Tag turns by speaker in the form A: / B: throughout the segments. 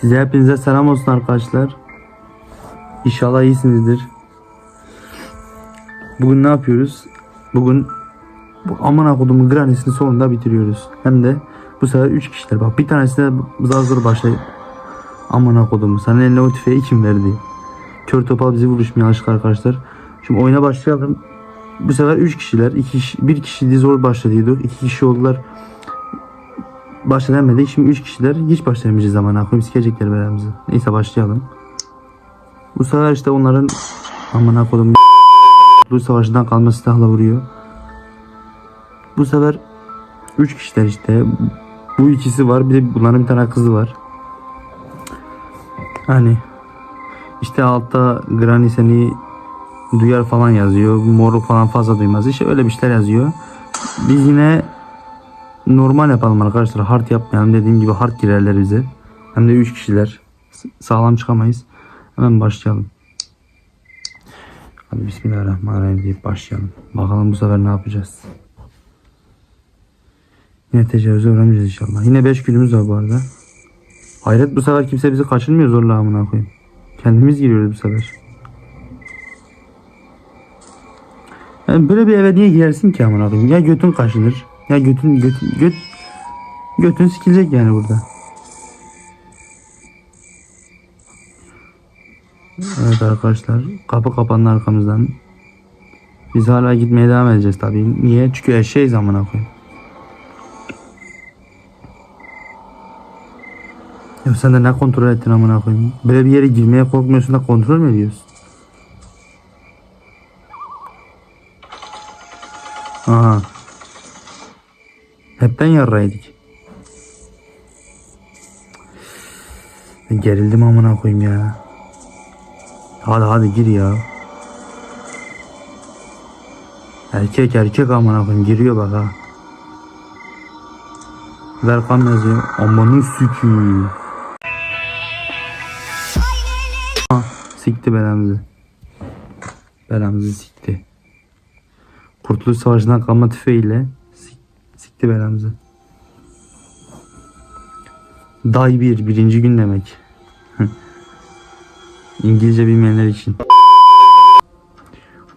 A: Size hepinize selam olsun arkadaşlar. İnşallah iyisinizdir. Bugün ne yapıyoruz? Bugün bu aman akudumun granisini sonunda bitiriyoruz. Hem de bu sefer 3 kişiler. Bak bir tanesi de zar zor başlayıp aman akudumu sana eline o tüfeği kim verdi? Kör topal bizi vuruşmuyor yanlışlıkla arkadaşlar. Şimdi oyuna başlayalım. Bu sefer 3 kişiler. 2 kişi, bir kişi de zor başladıydık. 2 kişi oldular. Başlayamedik. Şimdi 3 kişiler hiç başlayamayacağız zaman akıyım sikecekler belamızı. Neyse başlayalım. Bu sefer işte onların aman kodum bu savaşından kalma silahla vuruyor. Bu sefer 3 kişiler işte. Bu ikisi var. Bir de bunların bir tane kızı var. Hani işte altta Granny seni duyar falan yazıyor. Moru falan fazla duymaz. İşte öyle bir şeyler yazıyor. Biz yine normal yapalım arkadaşlar. Hard yapmayalım. Dediğim gibi hard girerler bize. Hem de 3 kişiler. Sağlam çıkamayız. Hemen başlayalım. Hadi Bismillahirrahmanirrahim deyip başlayalım. Bakalım bu sefer ne yapacağız. Yine tecavüze uğramayacağız inşallah. Yine 5 günümüz var bu arada. Hayret bu sefer kimse bizi kaçırmıyor zorla amına koyayım. Kendimiz giriyoruz bu sefer. Yani böyle bir eve niye girersin ki amına koyayım? Ya götün kaşınır. Ya götün götün göt götün sikilecek yani burada. Evet arkadaşlar kapı kapandı arkamızdan. Biz hala gitmeye devam edeceğiz tabii. Niye? Çünkü eşeğiz amına koyayım. Ya sen de ne kontrol ettin amına koyayım? Böyle bir yere girmeye korkmuyorsun da kontrol mü ediyorsun? Aha. Hepten yarraydık. Ben gerildim amına koyayım ya. Hadi hadi gir ya. Erkek erkek amına koyayım giriyor bak ha. Welcome yazıyor. Amanın sükü. Sikti belamızı. Belamızı sikti. Kurtuluş Savaşı'ndan kalma tüfeğiyle sik, sikti belamızı. Day bir, birinci gün demek. İngilizce bilmeyenler için.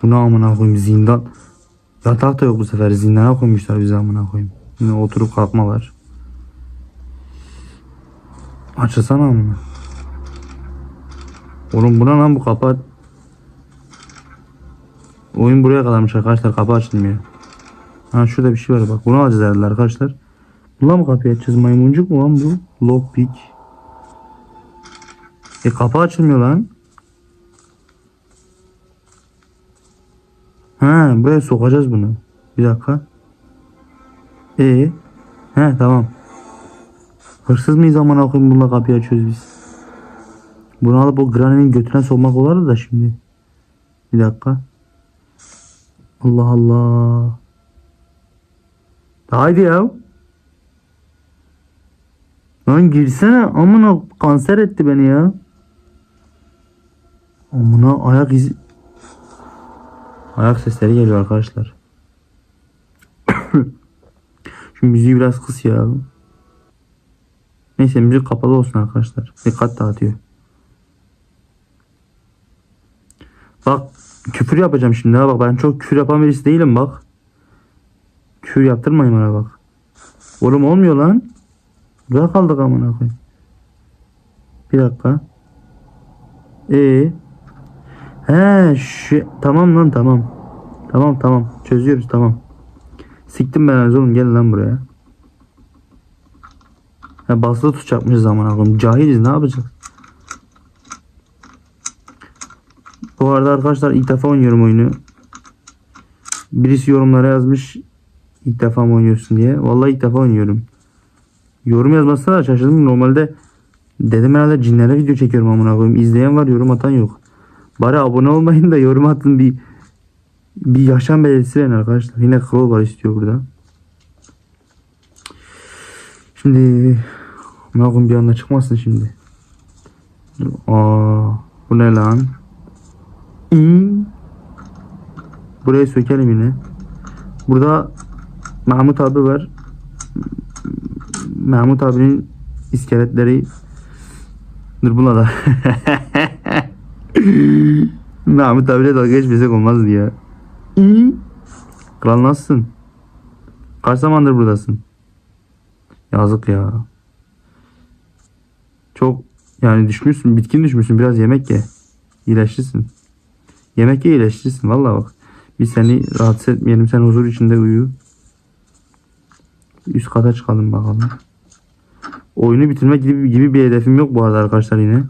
A: Bu ne amına koyayım zindan. Yatak da yok bu sefer zindana koymuşlar bizi amına koyayım. Yine oturup kalkma var. Açılsana amına. Oğlum buna lan bu kapı Oyun buraya kadarmış arkadaşlar kapı açılmıyor. Ha şurada bir şey var bak bunu alacağız herhalde arkadaşlar. Bununla mı kapıyı açacağız maymuncuk mu lan bu? Lockpick. E kapı açılmıyor lan. Ha buraya sokacağız bunu. Bir dakika. E He tamam. Hırsız mıyız aman koyayım bununla kapıyı açıyoruz biz. Bunu alıp o Granny'nin götüne sokmak olardı da şimdi. Bir dakika. Allah Allah. Haydi ya. Lan girsene amına kanser etti beni ya. Amına ayak izi. Ayak sesleri geliyor arkadaşlar. Şu müziği biraz kıs ya. Neyse müzik kapalı olsun arkadaşlar. Dikkat dağıtıyor. Bak küfür yapacağım şimdi ha bak ben çok küfür yapan birisi değilim bak. Küfür yaptırmayın bana bak. Oğlum olmuyor lan. Burada kaldık amına koyayım. Bir dakika. Ee. He şu tamam lan tamam. Tamam tamam çözüyoruz tamam. Siktim ben oğlum gel lan buraya. Ha basılı tutacakmışız amına koyayım. Cahiliz ne yapacağız? Bu arada arkadaşlar ilk defa oynuyorum oyunu. Birisi yorumlara yazmış ilk defa mı oynuyorsun diye. Vallahi ilk defa oynuyorum. Yorum yazmasına da şaşırdım. Normalde dedim herhalde cinlere video çekiyorum amına koyayım. İzleyen var yorum atan yok. Bari abone olmayın da yorum atın bir bir yaşam belirtisi verin arkadaşlar. Yine kral var istiyor burada. Şimdi koyayım bir anda çıkmasın şimdi. Aa, bu ne lan? Hmm. Burayı sökelim yine. Burada Mahmut abi var. Mahmut abinin iskeletleri Dur buna da. Mahmut abiyle dalga geçmesek olmazdı ya. Kral nasılsın? Kaç zamandır buradasın? Yazık ya. Çok yani düşmüşsün, bitkin düşmüşsün. Biraz yemek ye. İyileşirsin. Yemek ye iyileşirsin. Vallahi bak. Biz seni rahatsız etmeyelim. Sen huzur içinde uyu. Üst kata çıkalım bakalım. Oyunu bitirmek gibi, gibi bir hedefim yok bu arada arkadaşlar yine.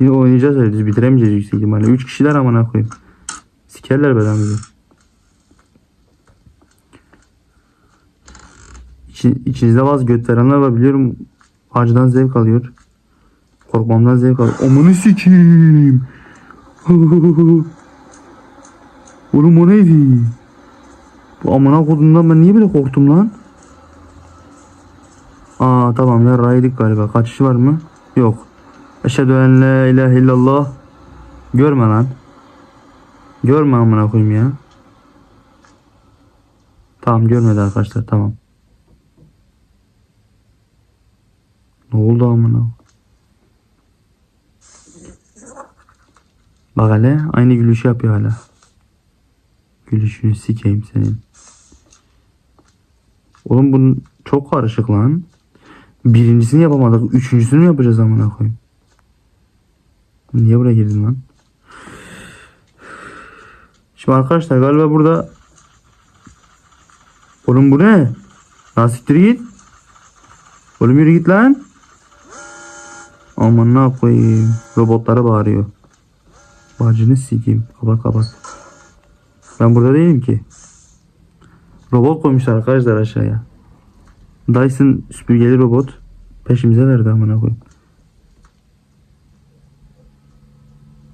A: Yine oynayacağız öyle. Biz bitiremeyeceğiz yüksek ihtimalle. 3 kişiler amına koyayım. Sikerler belamızı. İçi, içinizde bazı göt verenler var biliyorum. Acıdan zevk alıyor. Korkmamdan zevk alıyor. Amanı sikeyim. Oğlum o neydi? Bu amına kodundan ben niye böyle korktum lan? Aa tamam ya raydık galiba. Kaçışı var mı? Yok. Eşhedü en la ilahe illallah. Görme lan. Görme amına koyayım ya. Tamam görmedi arkadaşlar tamam. Ne oldu amına? Bak hele aynı gülüşü yapıyor hala. Gülüşünü sikeyim senin. Oğlum bunun çok karışık lan. Birincisini yapamadık. Üçüncüsünü yapacağız amına koyayım? Niye buraya girdin lan? Şimdi arkadaşlar galiba burada Oğlum bu ne? Lan siktir git. Oğlum yürü git lan. Aman ne koyayım. Robotlara bağırıyor. Bacını sikeyim. Kapat kapat. Ben burada değilim ki. Robot koymuşlar arkadaşlar aşağıya. Dyson süpürgeli robot. Peşimize verdi amına koyayım.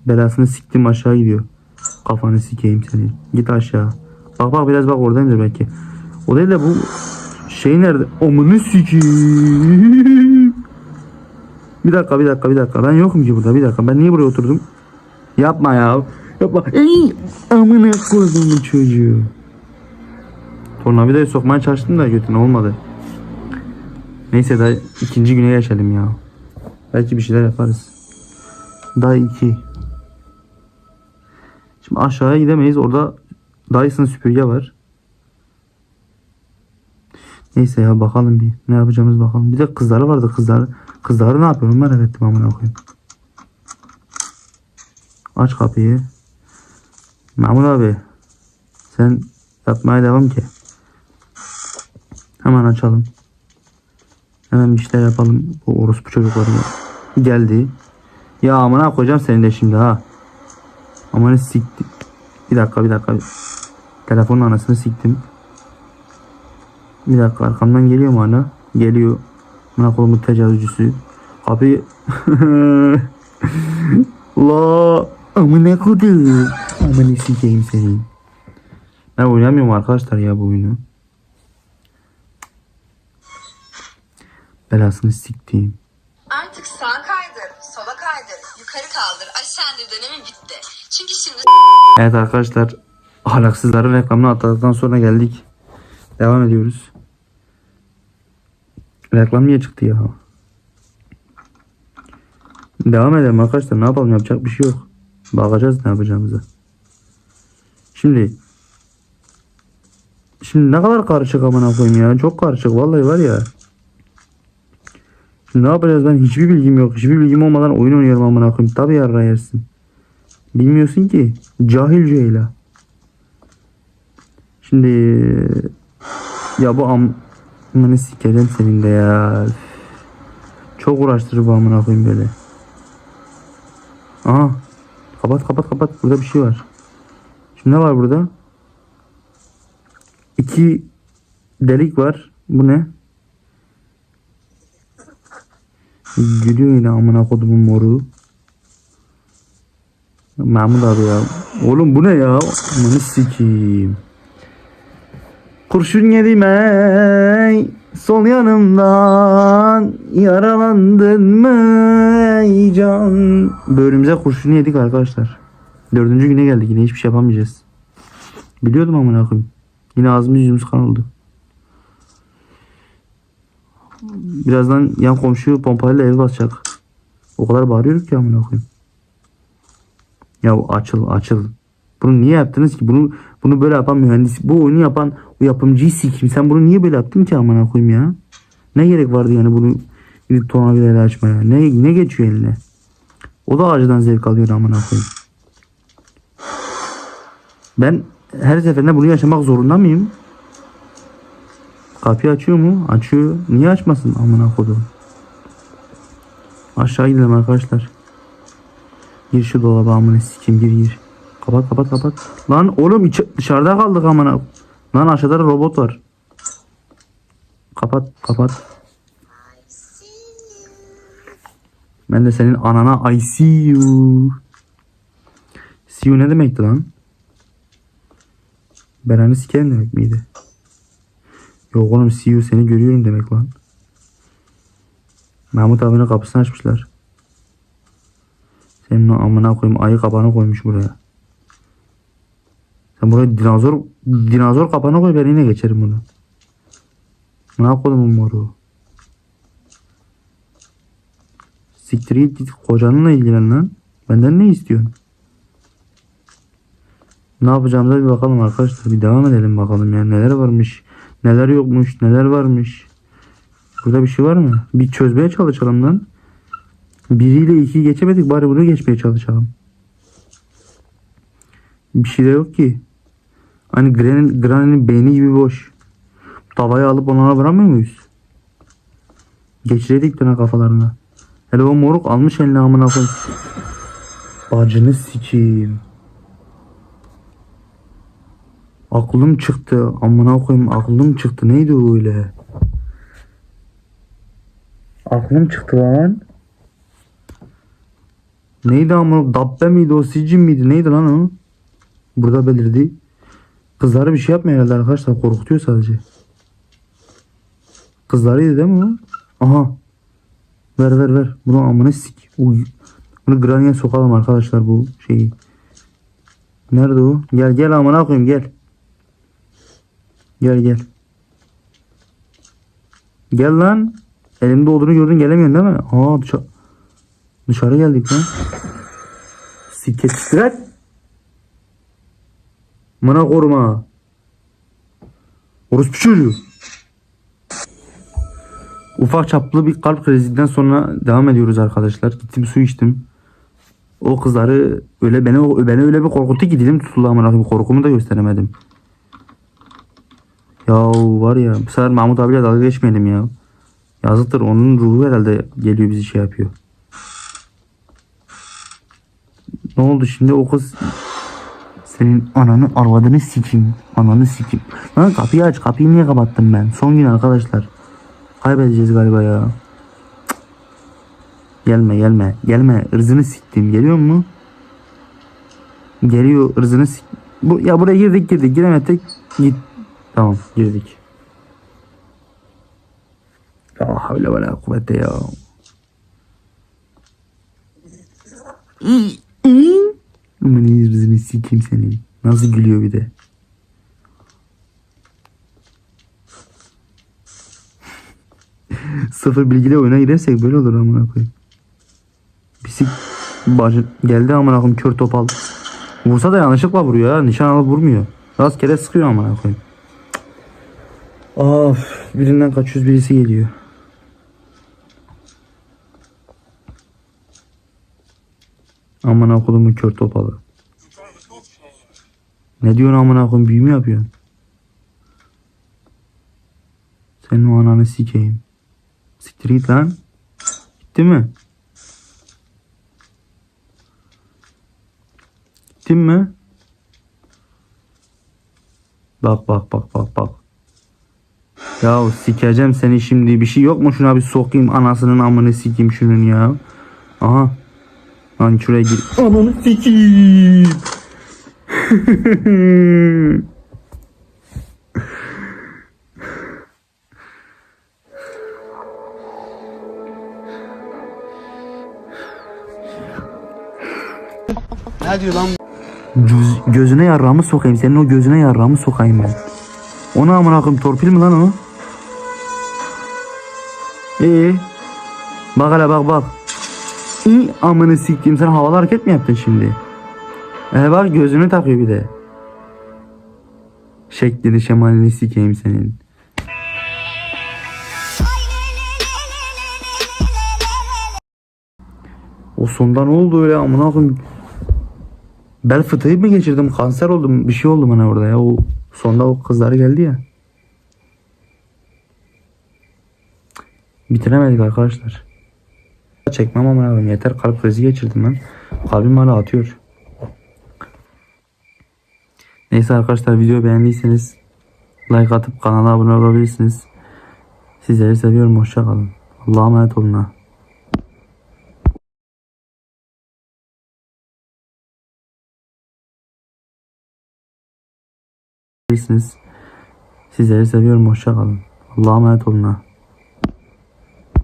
A: Belasını siktim aşağı gidiyor. Kafanı sikeyim seni. Git aşağı. Bak bak biraz bak oradayımdır belki. O değil de bu şey nerede? Amını sikeyim. Bir dakika bir dakika bir dakika. Ben yokum ki burada bir dakika. Ben niye buraya oturdum? Yapma ya. Yapma. Ey, amına koydum çocuğu. Tornavidayı sokmaya çalıştım da götüne olmadı. Neyse daha ikinci güne geçelim ya. Belki bir şeyler yaparız. Daha iki. Şimdi aşağıya gidemeyiz. Orada Dyson süpürge var. Neyse ya bakalım bir. Ne yapacağımız bakalım. Bir de kızları vardı kızlar. Kızları ne yapıyor? Merak ettim amına koyayım. Aç kapıyı. Mahmut abi. Sen yapmaya devam ki. Hemen açalım. Hemen bir şeyler yapalım. Bu orospu çocukları geldi. Ya amına koyacağım seni de şimdi ha. Amanı sikti. Bir dakika bir dakika. Telefonun anasını siktim. Bir dakika arkamdan geliyor mu hala? Geliyor. Amına kolumun tecavüzcüsü. Kapıyı. La amına kodum. Amına sikeyim seni. Ben oynamıyorum arkadaşlar ya bu oyunu. Belasını siktiğim.
B: Artık sağa kaydır, sola kaydır, yukarı kaldır, aşağı indir dönemi bitti. Çünkü şimdi
A: Evet arkadaşlar ahlaksızların reklamını atladıktan sonra geldik. Devam ediyoruz. Reklam niye çıktı ya? Devam edelim arkadaşlar. Ne yapalım yapacak bir şey yok. Bakacağız ne yapacağımıza. Şimdi Şimdi ne kadar karışık amına koyayım ya. Çok karışık vallahi var ya. Ne yapacağız ben hiçbir bilgim yok. Hiçbir bilgim olmadan oyun oynuyorum amına koyayım. Tabii yarra yersin. Bilmiyorsun ki. Cahil Ceyla. Şimdi ya bu am amını sikeceğim senin de ya. Çok uğraştırır bu amına koyayım böyle. Aha. Kapat kapat kapat. Burada bir şey var. Şimdi ne var burada? İki delik var. Bu ne? Gülüyor yine amına kodumun moru. Mahmut abi ya. Oğlum bu ne ya? Amanı sikeyim. Kurşun yedim ey sol yanımdan yaralandın mı can? Böğrümüze kurşun yedik arkadaşlar. Dördüncü güne geldik yine hiçbir şey yapamayacağız. Biliyordum amına koyayım. Yine ağzımız yüzümüz kan oldu. Birazdan yan komşu pompayla ev basacak. O kadar bağırıyor ki amına koyayım. Ya açıl açıl. Bunu niye yaptınız ki? Bunu bunu böyle yapan mühendis, bu oyunu yapan o yapımcıyı sikim. Sen bunu niye böyle yaptın ki amına koyayım ya? Ne gerek vardı yani bunu gidip tornavidayla açmaya? Ne ne geçiyor eline? O da ağacından zevk alıyor amına koyayım. Ben her seferinde bunu yaşamak zorunda mıyım? Kapıyı açıyor mu? Açıyor. Niye açmasın amına kodum? Aşağı gidelim arkadaşlar. Gir şu dolaba amına sikim gir gir. Kapat kapat kapat. Lan oğlum dışarıda kaldık amına. Lan aşağıda da robot var. Kapat kapat. Ben de senin anana I see you. See you ne demekti lan? Beren'i sikerim demek miydi? Yok oğlum see you seni görüyorum demek lan. Mahmut abinin kapısını açmışlar. Senin o amına koyayım ayı kapağını koymuş buraya. Sen buraya dinozor dinozor kapağını koy ben yine geçerim bunu. Ne yapalım moru? Siktir git kocanınla ilgilen lan. Benden ne istiyorsun? Ne yapacağımıza bir bakalım arkadaşlar. Bir devam edelim bakalım ya. Neler varmış. Neler yokmuş. Neler varmış. Burada bir şey var mı? Bir çözmeye çalışalım lan. Biriyle iki geçemedik. Bari bunu geçmeye çalışalım. Bir şey de yok ki. Hani Granny'nin Granny'nin beyni gibi boş. Tavayı alıp onlara vuramıyor muyuz? Geçireydik döne kafalarına. Hele o moruk almış eline amına koy. Bacını sikeyim. Aklım çıktı. Amına koyayım aklım çıktı. Neydi o öyle? Aklım çıktı lan. Neydi amına? Dabbe miydi o? Sicim miydi? Neydi lan o? Burada belirdi. Kızları bir şey yapmıyor herhalde arkadaşlar. Korkutuyor sadece. Kızlarıydı değil mi o? Aha. Ver ver ver. Bunu amına sik. Uy. Bunu Granny'e sokalım arkadaşlar bu şeyi. Nerede o? Gel gel amına koyayım gel. Gel gel. Gel lan. Elimde olduğunu gördün gelemiyorsun değil mi? Aa dışarı, dışarı geldik lan. Siket sikret. Mana koruma. Orospu çocuğu. Ufak çaplı bir kalp krizinden sonra devam ediyoruz arkadaşlar. Gittim su içtim. O kızları öyle beni beni öyle bir korkuttu ki dilim tutuldu amına. Korkumu da gösteremedim. Ya var ya bu sefer Mahmut abiyle dalga geçmeyelim ya. Yazıktır onun ruhu herhalde geliyor bizi şey yapıyor. Ne oldu şimdi o kız senin ananı arvadını sikeyim. Ananı sikeyim. Lan kapıyı aç kapıyı niye kapattım ben? Son gün arkadaşlar. Kaybedeceğiz galiba ya. Gelme gelme gelme ırzını siktim geliyor mu? Geliyor ırzını sik. Bu, ya buraya girdik girdik giremedik git. Tamam girdik. La havle ve la kuvvete ya. Aman ırzını sikeyim senin. Nasıl gülüyor bir de. Sıfır bilgiyle oyuna girersek böyle olur amına koyayım. Bisik bacı geldi amına koyayım kör topal. Vursa da yanlışlıkla vuruyor ya. Nişan alıp vurmuyor. Rastgele sıkıyor amına koyayım. Of birinden kaçıyoruz birisi geliyor. Amına koyduğumun kör topalı. Ne diyorsun amına koyayım büyü mü yapıyorsun? Senin o ananı sikeyim. Siktir git lan. Gitti mi? Gittin mi? Bak bak bak bak bak. Ya sikeceğim seni şimdi. Bir şey yok mu şuna bir sokayım anasının amını sikeyim şunun ya. Aha. Lan şuraya gir. Ananı sikeyim.
C: Ne diyor lan
A: Göz, gözüne yarrağımı sokayım. Senin o gözüne yarrağımı sokayım ben. Ona amına koyayım torpil mi lan o? İyi. Bak hele bak bak. İyi amını siktiğim sen havalı hareket mi yaptın şimdi? E bak gözünü takıyor bir de. Şeklini şemalini sikeyim senin. O sonda ne oldu öyle amına koyayım? Bel fıtığı mı geçirdim? Kanser oldum. Bir şey oldu bana orada ya. O sonda o kızlar geldi ya. Bitiremedik arkadaşlar. Çekmem ama abi yeter kalp krizi geçirdim ben. Kalbim hala atıyor. Neyse arkadaşlar videoyu beğendiyseniz like atıp kanala abone olabilirsiniz. Sizleri seviyorum. Hoşça kalın. Allah'a emanet olun ha. Sizleri seviyorum. Hoşça kalın. Allah'a emanet olun ha.